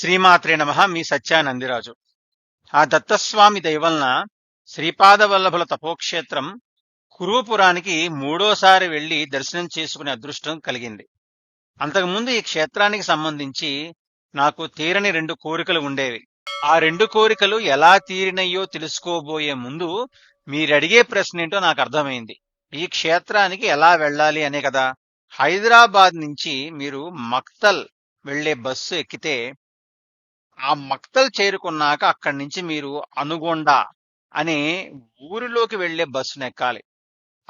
శ్రీమాత్రే నమ మీ సత్యానందిరాజు. ఆ దత్తస్వామి దయవలన శ్రీపాదవల్లభుల తపోక్షేత్రం కురుపురానికి మూడోసారి వెళ్ళి దర్శనం చేసుకునే అదృష్టం కలిగింది. అంతకుముందు ఈ క్షేత్రానికి సంబంధించి నాకు తీరని రెండు కోరికలు ఉండేవి. ఆ రెండు కోరికలు ఎలా తీరినయ్యో తెలుసుకోబోయే ముందు మీరడిగే ప్రశ్న ఏంటో నాకు అర్థమైంది. ఈ క్షేత్రానికి ఎలా వెళ్ళాలి అనే కదా. హైదరాబాద్ నుంచి మీరు మక్తల్ వెళ్ళే బస్సు ఎక్కితే ఆ మక్తల్ చేరుకున్నాక అక్కడి నుంచి మీరు అనుగొండ అనే ఊరిలోకి వెళ్ళే బస్సును ఎక్కాలి.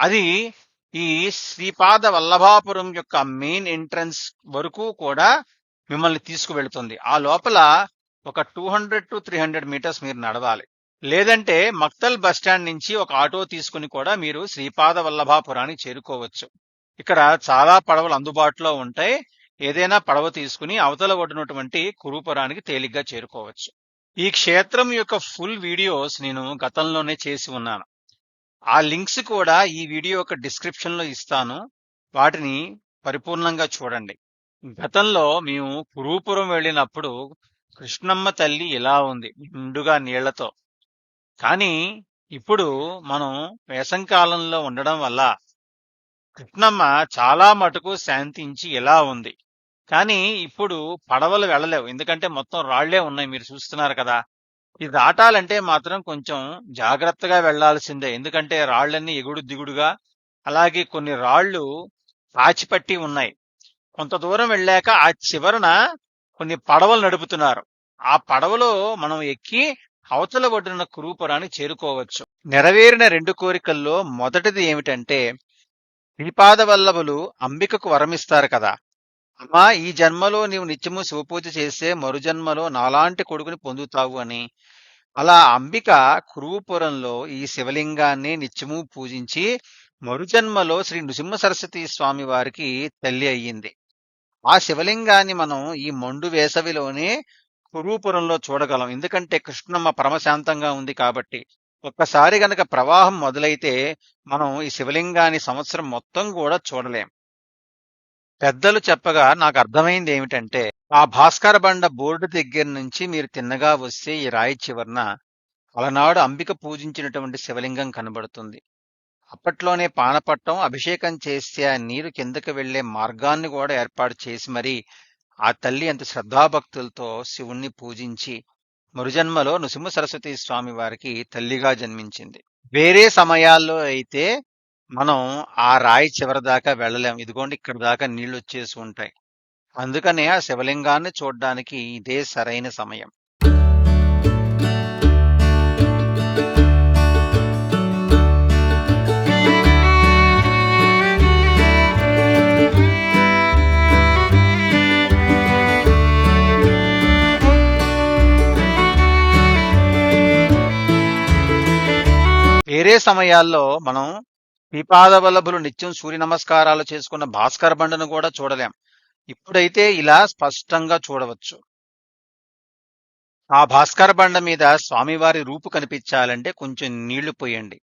అది ఈ శ్రీపాద వల్లభాపురం యొక్క మెయిన్ ఎంట్రన్స్ వరకు కూడా మిమ్మల్ని తీసుకువెళుతుంది. ఆ లోపల ఒక two hundred to three hundred meters మీరు నడవాలి. లేదంటే మక్తల్ బస్ స్టాండ్ నుంచి ఒక ఆటో తీసుకుని కూడా మీరు శ్రీపాద వల్లభాపురానికి చేరుకోవచ్చు. ఇక్కడ చాలా పడవలు అందుబాటులో ఉంటాయి. ఏదైనా పడవ తీసుకుని అవతల ఒడ్డునటువంటి కురుపురానికి తేలిగ్గా చేరుకోవచ్చు. ఈ క్షేత్రం యొక్క ఫుల్ వీడియోస్ నేను గతంలోనే చేసి ఉన్నాను. ఆ లింక్స్ కూడా ఈ వీడియో యొక్క డిస్క్రిప్షన్లో ఇస్తాను. వాటిని పరిపూర్ణంగా చూడండి. గతంలో మేము కురూపురం వెళ్ళినప్పుడు కృష్ణమ్మ తల్లి ఇలా ఉంది నిండుగా నీళ్ళతో. కానీ ఇప్పుడు మనం వేసంకాలంలో ఉండడం వల్ల కృష్ణమ్మ చాలా మటుకు శాంతించి ఇలా ఉంది. కానీ ఇప్పుడు పడవలు వెళ్ళలేవు. ఎందుకంటే మొత్తం రాళ్ళే ఉన్నాయి. మీరు చూస్తున్నారు కదా. ఇది దాటాలంటే మాత్రం కొంచెం జాగ్రత్తగా వెళ్ళాల్సిందే ఎందుకంటే రాళ్ళన్నీ ఎగుడు దిగుడుగా అలాగే కొన్ని రాళ్ళు పాచిపట్టి ఉన్నాయి. కొంత దూరం వెళ్ళాక ఆ చివరన కొన్ని పడవలు నడుపుతున్నారు. ఆ పడవలో మనం ఎక్కి అవతల ఒడ్డున కురూపురాన్ని చేరుకోవచ్చు. నెరవేరిన రెండు కోరికల్లో మొదటిది ఏమిటంటే శ్రీపాదవల్లభులు అంబికకు వరమిస్తారు కదా. అమ్మా ఈ జన్మలో నీవు నిత్యము శివపూజ చేస్తే మరు జన్మలో నాలాంటి కొడుకుని పొందుతావు అని. అలా అంబిక కురుపురంలో ఈ శివలింగాన్ని నిత్యము పూజించి మరుజన్మలో శ్రీ నృసింహ సరస్వతి స్వామి వారికి తల్లి అయ్యింది. ఆ శివలింగాన్ని మనం ఈ మండు వేసవిలోనే కురుపురంలో చూడగలం. ఎందుకంటే కృష్ణమ్మ పరమశాంతంగా ఉంది కాబట్టి. ఒక్కసారి గనక ప్రవాహం మొదలైతే మనం ఈ శివలింగాన్ని సంవత్సరం మొత్తం కూడా చూడలేం. పెద్దలు చెప్పగా నాకు అర్థమైంది ఏమిటంటే ఆ భాస్కర బండ బోర్డు దగ్గర నుంచి మీరు తిన్నగా వస్తే ఈ రాయి చివరన అలనాడు అంబిక పూజించినటువంటి శివలింగం కనబడుతుంది. అప్పట్లోనే పానపట్టం అభిషేకం చేస్తే ఆ నీరు కిందకు వెళ్ళే మార్గాన్ని కూడా ఏర్పాటు చేసి మరి ఆ తల్లి అంత శ్రద్ధాభక్తులతో శివుణ్ణి పూజించి మరుజన్మలో నృసింహ సరస్వతి స్వామి వారికి తల్లిగా జన్మించింది. వేరే సమయాల్లో అయితే మనం ఆ రాయి చివరి దాకా వెళ్ళలేము. ఇదిగోండి ఇక్కడ దాకా నీళ్ళు వచ్చేసి ఉంటాయి. అందుకనే ఆ శివలింగాన్ని చూడడానికి ఇదే సరైన సమయం. వేరే సమయాల్లో మనం శ్రీపాద వల్లభులు నిత్యం సూర్య నమస్కారాలు చేసుకున్న భాస్కర బండను కూడా చూడలేం. ఇప్పుడైతే ఇలా స్పష్టంగా చూడవచ్చు. ఆ భాస్కర బండ మీద స్వామివారి రూపు కనిపించాలంటే కొంచెం నీళ్ళు పోయండి.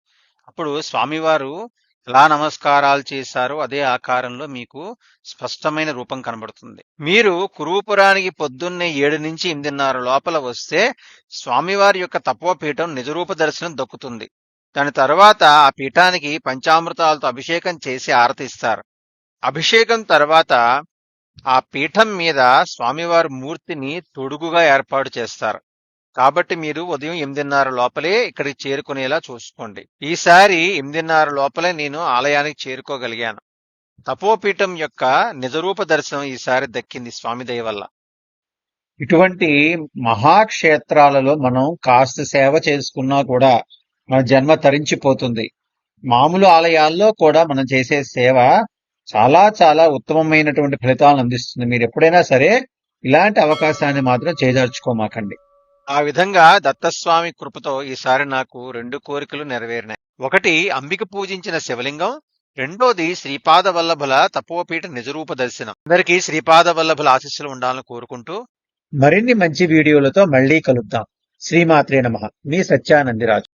అప్పుడు స్వామివారు ఎలా నమస్కారాలు చేశారో అదే ఆకారంలో మీకు స్పష్టమైన రూపం కనబడుతుంది. మీరు కురుపురానికి పొద్దున్నే ఏడు నుంచి ఎనిమిదిన్నర లోపల వస్తే స్వామివారి యొక్క తపోపీఠం నిజరూప దర్శనం దక్కుతుంది. దాని తర్వాత ఆ పీఠానికి పంచామృతాలతో అభిషేకం చేసి ఆరతిస్తారు. అభిషేకం తర్వాత ఆ పీఠం మీద స్వామివారి మూర్తిని తొడుగుగా ఏర్పాటు చేస్తారు. కాబట్టి మీరు ఉదయం ఎనిమిదిన్నర లోపలే ఇక్కడికి చేరుకునేలా చూసుకోండి. ఈసారి ఎనిమిదిన్నర లోపలే నేను ఆలయానికి చేరుకోగలిగాను. తపోపీఠం యొక్క నిజరూప దర్శనం ఈసారి దక్కింది స్వామి దయ వల్ల. ఇటువంటి మహాక్షేత్రాలలో మనం కాస్త సేవ చేసుకున్నా కూడా మన జన్మ తరించిపోతుంది. మామూలు ఆలయాల్లో కూడా మనం చేసే సేవ చాలా చాలా ఉత్తమమైనటువంటి ఫలితాలను అందిస్తుంది. మీరు ఎప్పుడైనా సరే ఇలాంటి అవకాశాన్ని మాత్రం చేజార్చుకోమాకండి. ఆ విధంగా దత్తస్వామి కృపతో ఈసారి నాకు రెండు కోరికలు నెరవేరినాయి. ఒకటి అంబిక పూజించిన శివలింగం. రెండోది శ్రీపాద వల్లభుల తపోపీఠ నిజరూప దర్శనం. అందరికీ శ్రీపాద వల్లభుల ఆశీస్సులు ఉండాలని కోరుకుంటూ మరిన్ని మంచి వీడియోలతో మళ్ళీ కలుద్దాం. శ్రీమాత్రే నమ. మీ సత్యానందిరాజు.